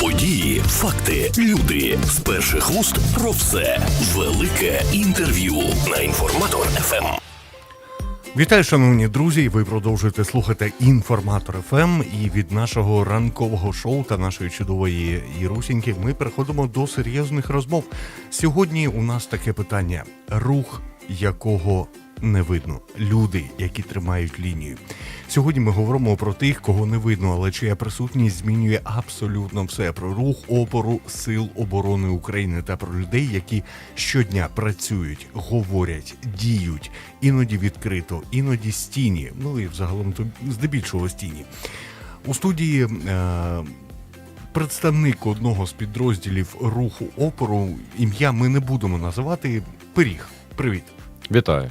Події, факти, люди з перших вуст про все. Велике інтерв'ю на інформатор. ФМ. Вітаю, шановні друзі! Ви продовжуєте слухати інформатор ФМ. І від нашого ранкового шоу та нашої чудової Ірусіньки ми переходимо до серйозних розмов. Сьогодні у нас таке питання: рух якого не видно, люди, які тримають лінію. Сьогодні ми говоримо про тих, кого не видно, але чия присутність змінює абсолютно все про рух опору сил оборони України та про людей, які щодня працюють, говорять, діють, іноді відкрито, іноді стіні. Ну і взагалом то здебільшого стіні. У студії. Е- Представник одного з підрозділів руху опору ім'я ми не будемо називати. Пиріг. Привіт. Вітаю.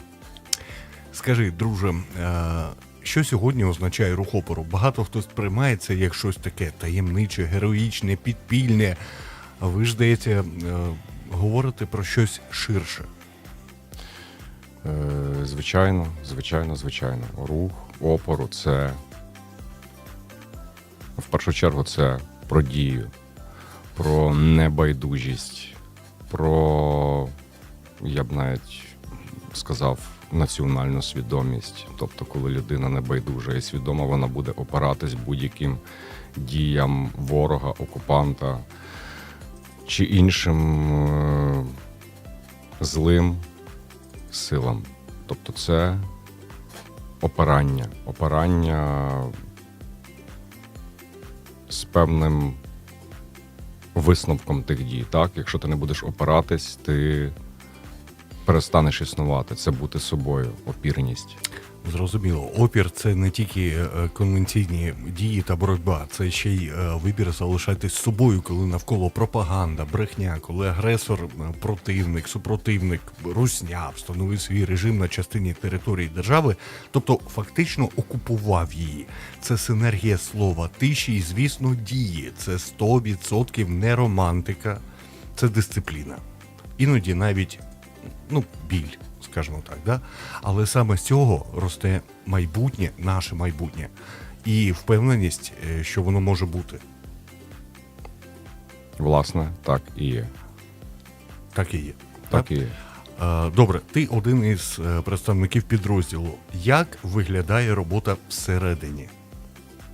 Скажи, друже, е, що сьогодні означає рух опору? Багато хто сприймає це як щось таке таємниче, героїчне, підпільне. А ви ж здається, е, говорите про щось ширше. Е, Звичайно, звичайно, звичайно. Рух опору це в першу чергу це про дію, про небайдужість, про, я б навіть сказав, національну свідомість. Тобто, коли людина небайдужа і свідома, вона буде опиратись будь-яким діям ворога, окупанта чи іншим е, злим силам. Тобто це опирання, опирання з певним висновком тих дій. Так? Якщо ти не будеш опиратись, ти перестанеш існувати. Це бути собою, опірність. Зрозуміло, опір це не тільки е, конвенційні дії та боротьба, це ще й е, вибір залишатись собою, коли навколо пропаганда, брехня, коли агресор, е, противник, супротивник, русня встановив свій режим на частині території держави, тобто фактично окупував її. Це синергія слова, тиші і, звісно, дії. Це 100% не романтика, це дисципліна. Іноді навіть ну, біль, скажімо так. Да? Але саме з цього росте майбутнє, наше майбутнє, і впевненість, е, що воно може бути. Власне, так і є. Так і є. Так і є. Е, Добре, ти один із е, представників підрозділу. Як виглядає робота всередині?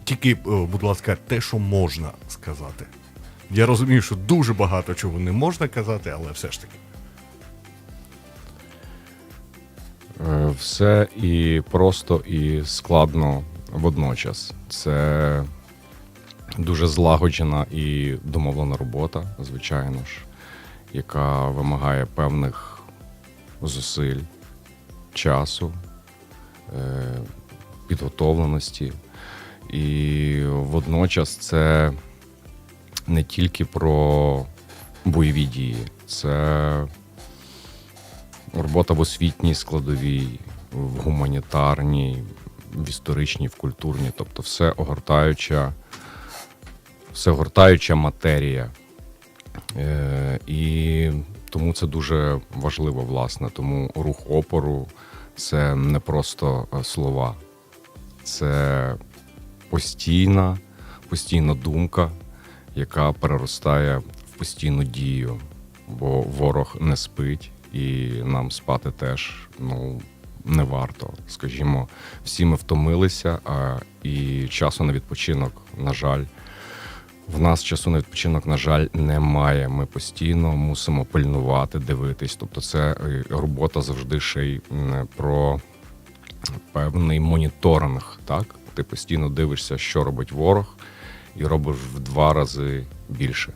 Тільки, будь ласка, те, що можна сказати. Я розумію, що дуже багато чого не можна казати, але все ж таки. Все і просто, і складно водночас. Це дуже злагоджена і домовлена робота, звичайно ж, яка вимагає певних зусиль, часу, е, підготовленості. І водночас це не тільки про бойові дії, це робота в освітній складовій, в гуманітарній, в історичній, в культурній, тобто все огортаюча, все огортаюча матерія. Е, і тому це дуже важливо, власне. Тому рух опору це не просто е, слова, це постійна, постійна думка, яка переростає в постійну дію, бо ворог не спить, і нам спати теж ну, не варто. Скажімо, всі ми втомилися, а і часу на відпочинок, на жаль. В нас часу на відпочинок, на жаль, немає. Ми постійно мусимо пильнувати, дивитись. Тобто, це е, робота завжди ще й про певний моніторинг. Так, ти постійно дивишся, що робить ворог, і робиш в два рази більше.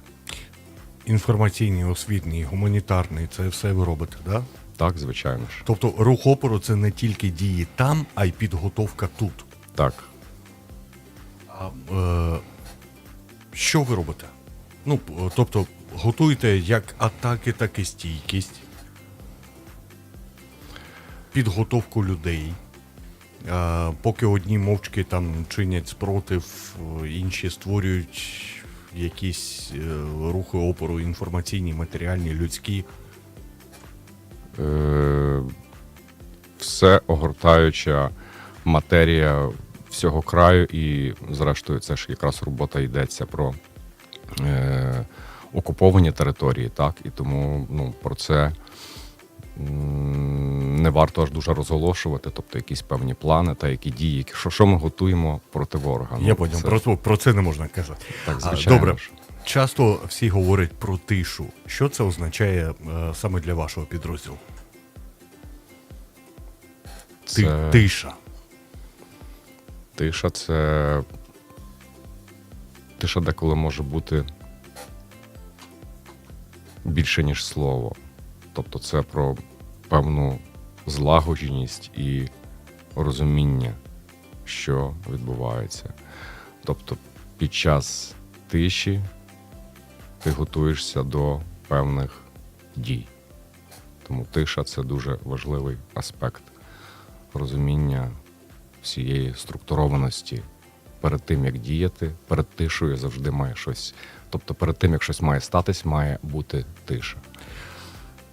Інформаційний, освітній, гуманітарний це все ви робите, так? Да? Так, звичайно ж. Тобто рух опору це не тільки дії там, а й підготовка тут. Так. А, е, що ви робите? Ну, тобто, готуєте як атаки, так і стійкість, підготовку людей. Е, поки одні мовчки там чинять спротив, е, інші створюють якісь е, рухи опору інформаційні, матеріальні, людські. Е, все огортаюча матерія всього краю, і, зрештою, це ж якраз робота йдеться про е, окуповані території, так, і тому ну, про це м, не варто аж дуже розголошувати, тобто якісь певні плани та які дії, які- що, що ми готуємо проти ворога. Ну, Я поняв, це- про, про це не можна казати. Так, звичайно Добре. Часто всі говорять про тишу. Що це означає е, саме для вашого підрозділу? Це- Тиша. Тиша це. Тиша деколи може бути більше, ніж слово. Тобто це про певну злагодженість і розуміння, що відбувається. Тобто під час тиші ти готуєшся до певних дій. Тому тиша це дуже важливий аспект розуміння всієї структурованості перед тим, як діяти, перед тишою завжди має щось. Тобто, перед тим, як щось має статись, має бути тиша.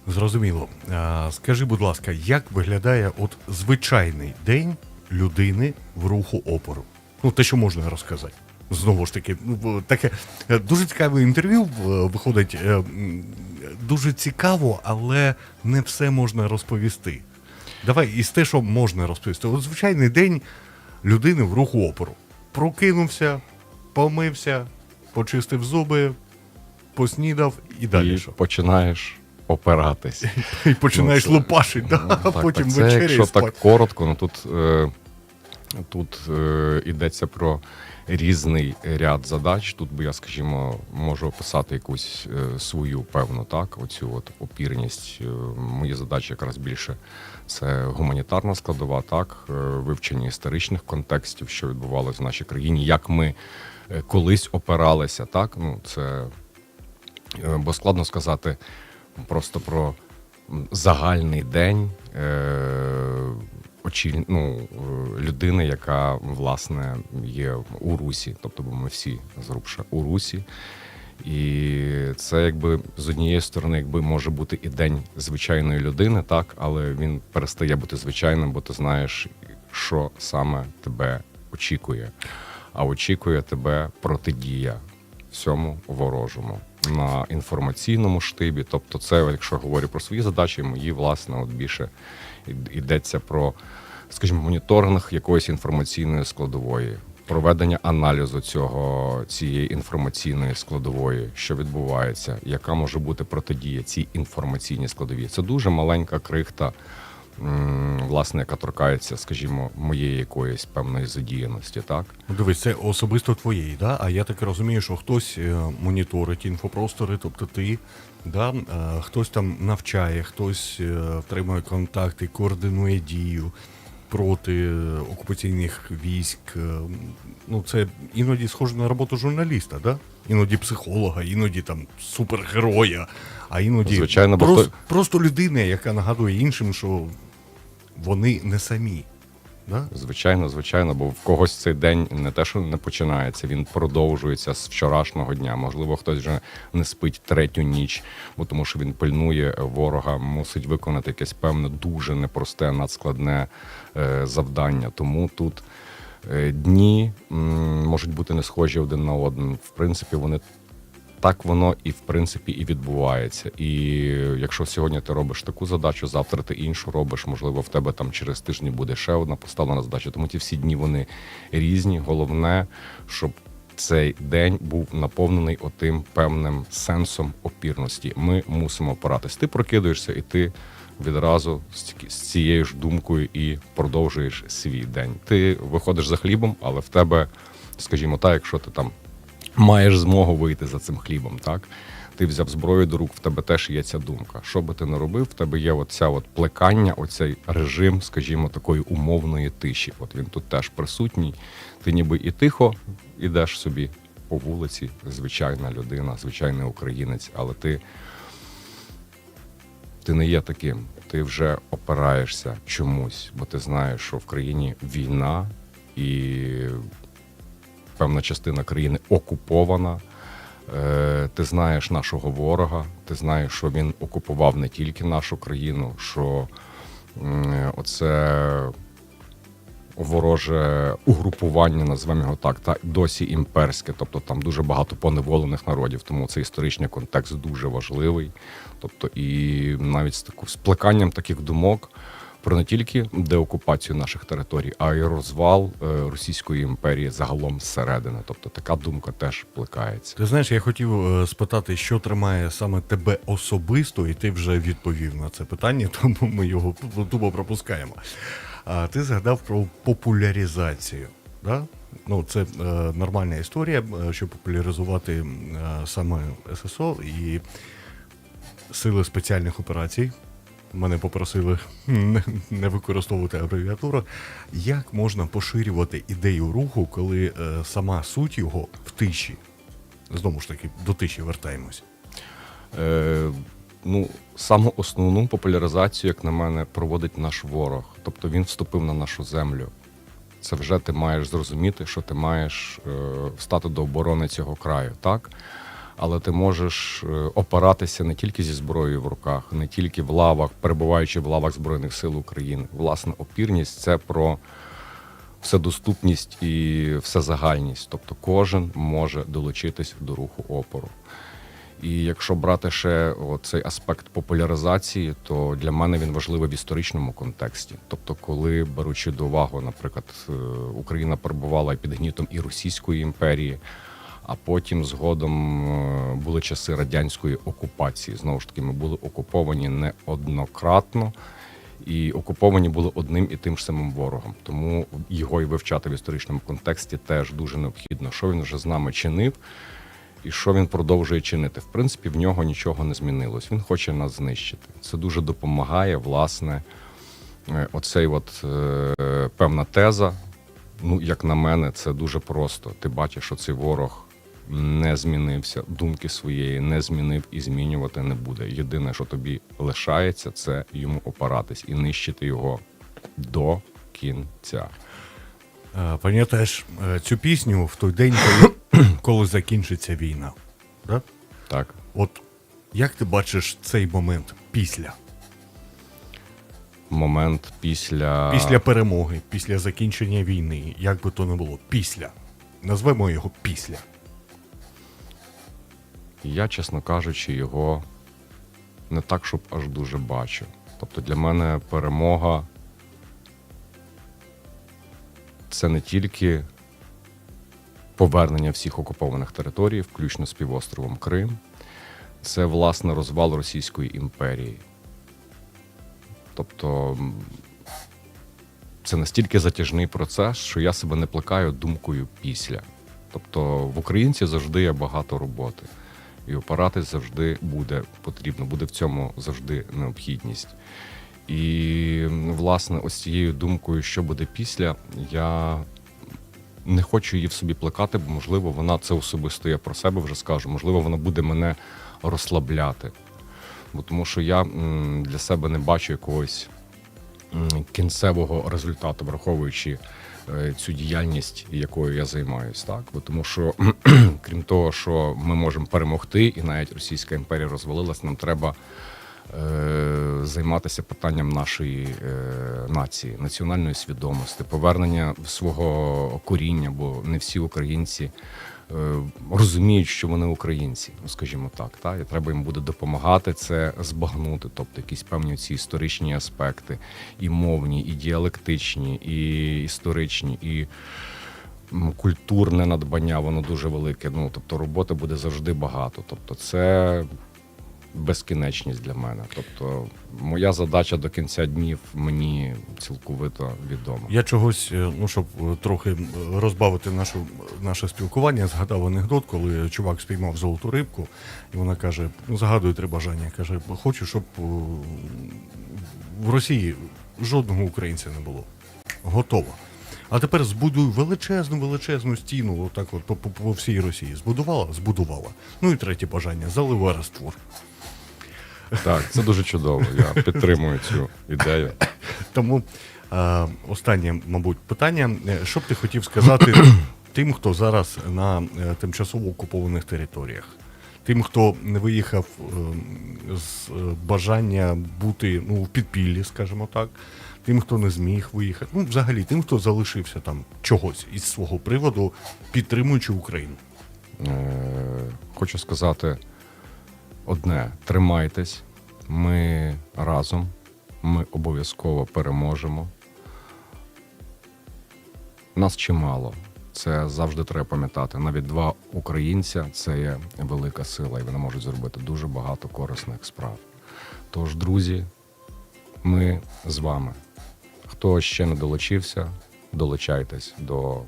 Зрозуміло. А, скажи, будь ласка, як виглядає от звичайний день людини в руху опору? Ну, те, що можна розказати. Знову ж таки, ну, таке е, дуже цікаве інтерв'ю е, виходить. е, Дуже цікаво, але не все можна розповісти. Давай із те, що можна розповісти. От звичайний день людини в руху опору. Прокинувся, помився, почистив зуби, поснідав і далі. і що? починаєш опиратись. І починаєш Ну, лупашить, да? Ну, а потім так, це, вечеря Якщо спать. так коротко, ну тут, е, тут е, йдеться про різний ряд задач. Тут би я, скажімо, можу описати якусь е, свою певну так, оцю от опірність. Е, Мої задачі якраз більше це гуманітарна складова, так, е, вивчення історичних контекстів, що відбувалося в нашій країні, як ми е, колись опиралися, так. Ну, це бо складно сказати просто про загальний день е, очіль, ну, е, людини, яка власне є у Русі, тобто бо ми всі зрубша у Русі. І це якби з однієї сторони, якби може бути і день звичайної людини, так, але він перестає бути звичайним, бо ти знаєш, що саме тебе очікує. А очікує тебе протидія всьому ворожому на інформаційному штибі. Тобто, це, якщо говорю про свої задачі, мої власне, от більше йдеться про, скажімо, моніторинг якоїсь інформаційної складової. Проведення аналізу цього цієї інформаційної складової, що відбувається, яка може бути протидія цій інформаційній складовій. Це дуже маленька крихта, власне, яка торкається, скажімо, моєї якоїсь певної задіяності, так Ну, Дивись, це особисто твоєї, да? а я так розумію, що хтось е, моніторить інфопростори, тобто ти, да? е, хтось там навчає, хтось е, втримує контакти, координує дію проти е, окупаційних військ. е, Ну, це іноді схоже на роботу журналіста, да? іноді психолога, іноді там супергероя, а іноді Звичайно, просто, просто людина, яка нагадує іншим, що вони не самі. Да? Звичайно, звичайно, бо в когось цей день не те, що не починається, він продовжується з вчорашнього дня. Можливо, хтось вже не спить третю ніч, бо тому що він пильнує ворога, мусить виконати якесь певне дуже непросте, надскладне е, завдання. Тому тут е, дні м, можуть бути не схожі один на один. В принципі, вони так воно і в принципі і відбувається. І якщо сьогодні ти робиш таку задачу, завтра ти іншу робиш, можливо, в тебе там через тиждень буде ще одна поставлена задача. Тому ті всі дні вони різні. Головне, щоб цей день був наповнений отим певним сенсом опірності. Ми мусимо опиратись. Ти прокидаєшся, і ти відразу з цією ж думкою і продовжуєш свій день. Ти виходиш за хлібом, але в тебе, скажімо так, якщо ти там маєш змогу вийти за цим хлібом, так? Ти взяв зброю до рук, в тебе теж є ця думка. Що би ти не робив, в тебе є оця от плекання, оцей режим, скажімо, такої умовної тиші. От він тут теж присутній. Ти ніби і тихо ідеш собі по вулиці, звичайна людина, звичайний українець, але ти, ти не є таким. Ти вже опираєшся чомусь, бо ти знаєш, що в країні війна і певна частина країни окупована. Е, Ти знаєш нашого ворога, ти знаєш, що він окупував не тільки нашу країну, що оце вороже угрупування, назвемо його так, та досі імперське. Тобто там дуже багато поневолених народів, тому цей історичний контекст дуже важливий. Тобто, і навіть з таку з плеканням таких думок про не тільки деокупацію наших територій, а й розвал е, Російської імперії загалом зсередини. Тобто така думка теж плекається. Ти знаєш, я хотів е, спитати, що тримає саме тебе особисто, і ти вже відповів на це питання, тому ми його тупо- пропускаємо. А ти згадав про популяризацію. Да? Ну, це е, нормальна історія, е, щоб популяризувати е, саме ССО і сили спеціальних операцій. Мене попросили не, використовувати абревіатуру. Як можна поширювати ідею руху, коли е, сама суть його в тиші? Знову ж таки, до тиші вертаємось. Е, ну, саму основну популяризацію, як на мене, проводить наш ворог. Тобто він вступив на нашу землю. Це вже ти маєш зрозуміти, що ти маєш е, стати до оборони цього краю, так? Але ти можеш е, опиратися не тільки зі зброєю в руках, не тільки в лавах, перебуваючи в лавах Збройних сил України. Власне, опірність це про вседоступність і всезагальність. Тобто кожен може долучитись до руху опору. І якщо брати ще цей аспект популяризації, то для мене він важливий в історичному контексті. Тобто, коли беручи до уваги, наприклад, е, Україна перебувала під гнітом і Російської імперії, а потім згодом е, були часи радянської окупації. Знову ж таки, ми були окуповані неоднократно. І окуповані були одним і тим ж самим ворогом. Тому його і вивчати в історичному контексті теж дуже необхідно, що він вже з нами чинив, і що він продовжує чинити. В принципі, в нього нічого не змінилось. Він хоче нас знищити. Це дуже допомагає, власне, е, оцей от е, певна теза. Ну, як на мене, це дуже просто. Ти бачиш, що цей ворог не змінився, думки своєї не змінив і змінювати не буде. Єдине, що тобі лишається, це йому опиратись і нищити його до кінця. Е, Пам'ятаєш е, цю пісню в той день, коли, коли закінчиться війна. Да? Так. От як ти бачиш цей момент після? Момент після. Після перемоги, після закінчення війни, як би то не було, після. Назвемо його після. Я, чесно кажучи, його не так, щоб аж дуже бачу. Тобто для мене перемога це не тільки повернення всіх окупованих територій, включно з півостровом Крим, це власне розвал Російської імперії. Тобто це настільки затяжний процес, що я себе не плекаю думкою після. Тобто в українців завжди є багато роботи, і опиратись завжди буде потрібно, буде в цьому завжди необхідність. І власне, ось цією думкою, що буде після, я не хочу її в собі плекати, бо можливо вона це особисто я про себе вже скажу. Можливо, вона буде мене розслабляти. Бо тому що я для себе не бачу якогось кінцевого результату, враховуючи цю діяльність, якою я займаюсь. Так? Бо тому що, крім того, що ми можемо перемогти, і навіть Російська імперія розвалилась, нам треба е, займатися питанням нашої е, нації, національної свідомості, повернення свого коріння, бо не всі українці. Е, Розуміють, що вони українці, ну скажімо так, та і треба їм буде допомагати це збагнути, тобто якісь певні ці історичні аспекти, і мовні, і діалектичні, і історичні, і культурне надбання, воно дуже велике. Ну тобто роботи буде завжди багато. Тобто, це безкінечність для мене. Тобто, моя задача до кінця днів мені цілковито відома. Я чогось, е, ну щоб е, трохи розбавити нашу, наше спілкування, згадав анекдот, коли чувак спіймав золоту рибку, і вона каже: ну загадує три бажання. Каже, хочу, щоб е, в Росії жодного українця не було. Готово. А тепер збудуй величезну, величезну стіну, отак от по, по, по всій Росії. Збудувала? Збудувала. Ну і третє бажання залива раствор. Так, це дуже чудово. Я підтримую цю ідею. Тому е, останнє, мабуть, питання. Що б ти хотів сказати тим, хто зараз на е, тимчасово окупованих територіях? Тим, хто не виїхав е, з е, бажання бути ну, в підпіллі, скажімо так, тим, хто не зміг виїхати. Ну, взагалі, тим, хто залишився там чогось із свого приводу, підтримуючи Україну. Е, хочу сказати одне: тримайтесь, ми разом, ми обов'язково переможемо. Нас чимало. Це завжди треба пам'ятати. Навіть два українця це є велика сила, і вони можуть зробити дуже багато корисних справ. Тож, друзі, ми з вами. Хто ще не долучився, долучайтесь до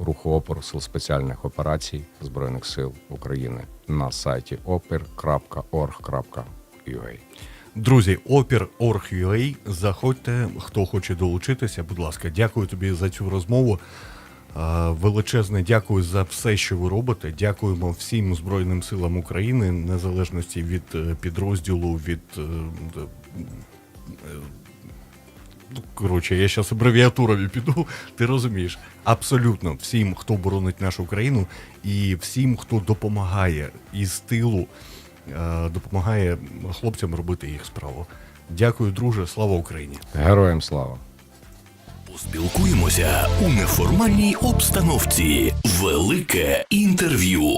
руху опору сил спеціальних операцій Збройних сил України на сайті opir.org.ua. Друзі, опір.org.ua, заходьте, хто хоче долучитися, будь ласка, дякую тобі за цю розмову. Величезне дякую за все, що ви робите. Дякуємо всім Збройним силам України, незалежності від е, підрозділу, від. Ну, Коротше, я зараз абревіатурами піду, ти розумієш. Абсолютно всім, хто боронить нашу країну, і всім, хто допомагає із тилу, е, допомагає хлопцям робити їх справу. Дякую, друже. Слава Україні! Героям слава! Поспілкуємося у неформальній обстановці. Велике інтерв'ю.